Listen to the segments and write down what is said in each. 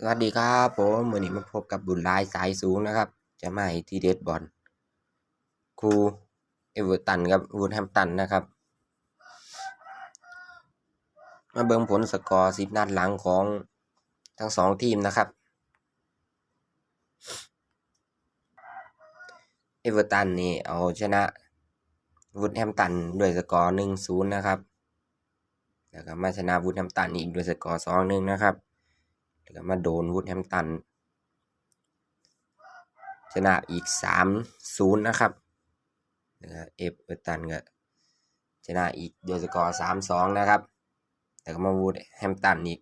สวัสดีครับผมวันนี้มาพบกับบุญลายสายสูงนะครับ จะมาให้ทีเด็ดบอลครูเอเวอร์ตันกับวูดแฮมตันนะครับ มาเบิ่งผลสกอร์สิบนัดหลังของทั้งสองทีมนะครับ เอเวอร์ตันนี่เอาชนะวูดแฮมตันด้วยสกอร์หนึ่งศูนย์นะครับ แล้วก็มาชนะวูดแฮมตันอีกด้วยสกอร์สองหนึ่งนะครับ แล้วก็มาโดนวูดแฮมตัน ชนะอีกสามศูนย์นะครับแล้วก็เอฟเวอร์ตันก็ชนะอีกโดยสกอร์สามสองนะครับ แต่ก็มาวูดแฮมตันอีก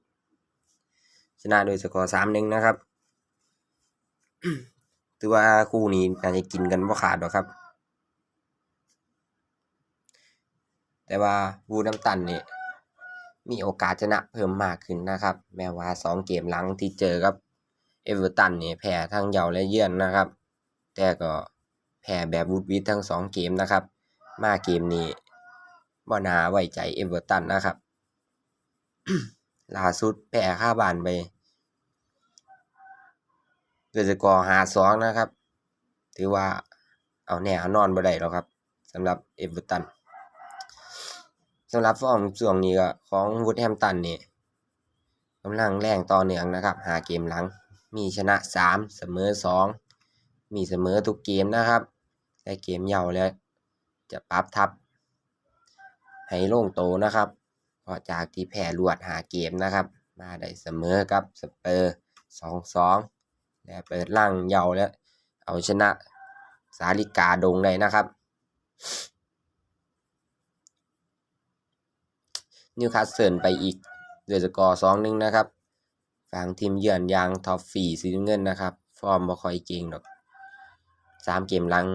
ชนะโดยสกอร์สามหนึ่งนะครับถือว่าคู่นี้น่าจะกินกันบ่ขาดหรอกครับ แต่ว่าวูดแฮมตันนี่ มีโอกาสชนะเพิ่มมากขึ้นนะครับ แม้ว่าสองเกมหลังที่เจอกับเอเวอร์ตันเนี่ยแพ้ทั้งเยาและเยือนนะครับ แต่ก็แพ้แบบวุดวิดทั้งสองเกมนะครับ มาเกมนี้บ่นาไว้ใจเอเวอร์ตันนะครับล่าสุดแพ้ค่าบานไปด้วยสกอร์หาสองนะครับ ถือว่าเอาแน่เอานอนบ่ได้หรอกครับสำหรับเอเวอร์ตัน สำหรับฟอร์มช่วงนี้ก็ของวูดแฮมตันนี่กำลังแรงต่อเนื่องนะครับหาเกมหลัง มีชนะสามเสมอสองมีเสมอทุกเกมนะครับแต่เกมเยาแล้ว จะปรับทับ ให้โล่งโตนะครับเพราะจากที่แพ้รวดหาเกมนะครับ มาได้เสมอกับสเปอร์สองสองและเปิดล่างเยาแล้ว เอาชนะสาลิกาดงได้นะครับ นิวคาสเซิลไปอีกด้วยสกอร์สองหนึ่งนะครับฝั่งทีมเยือนยางท็อปฟีสีนเงินนะครับ ฟอร์มบ่ค่อยเก่งดอกสามเกมหลัง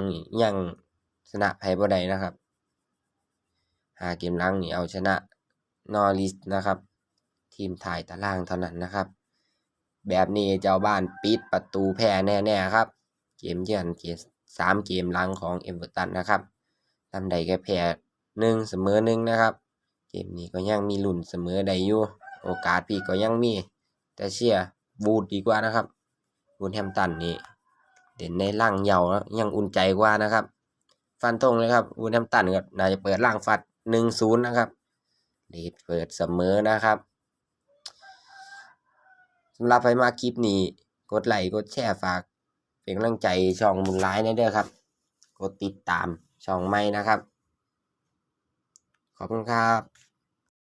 ยังชนะไพ่บ่ได้นะครับหาเกมหลังนี่เอาชนะนอริสนะครับ ทีมถ่ายตารางเท่านั้นนะครับ แบบนี้เจ้าบ้านปิดประตูแพ้แน่ๆครับ เกมเยือนเกมสามเกมหลังของเอเวอร์ตันนะครับทำได้แค่แพ้หนึ่งเสมอหนึ่งนะครับ เกมนี้ก็ยังมีลุ้นเสมอได้อยู่โอกาสพี่ก็ยังมี แต่เชียร์บูดดีกว่านะครับบูดแฮมตันนี่เด่นในร่างเยาว์แล้วยังอุ่นใจกว่านะครับ ฟันธงเลยครับบูดแฮมตันก็น่าจะเปิดร่างฟัดหนึ่งศูนย์นะครับลีดเปิดเสมอนะครับสำหรับใครมาคลิปนี้ กดไลค์กดแชร์ฝากเป็นกำลังใจช่องมุนร้ายนะเด้อครับ กดติดตามช่องใหม่นะครับ ขอบคุณครับ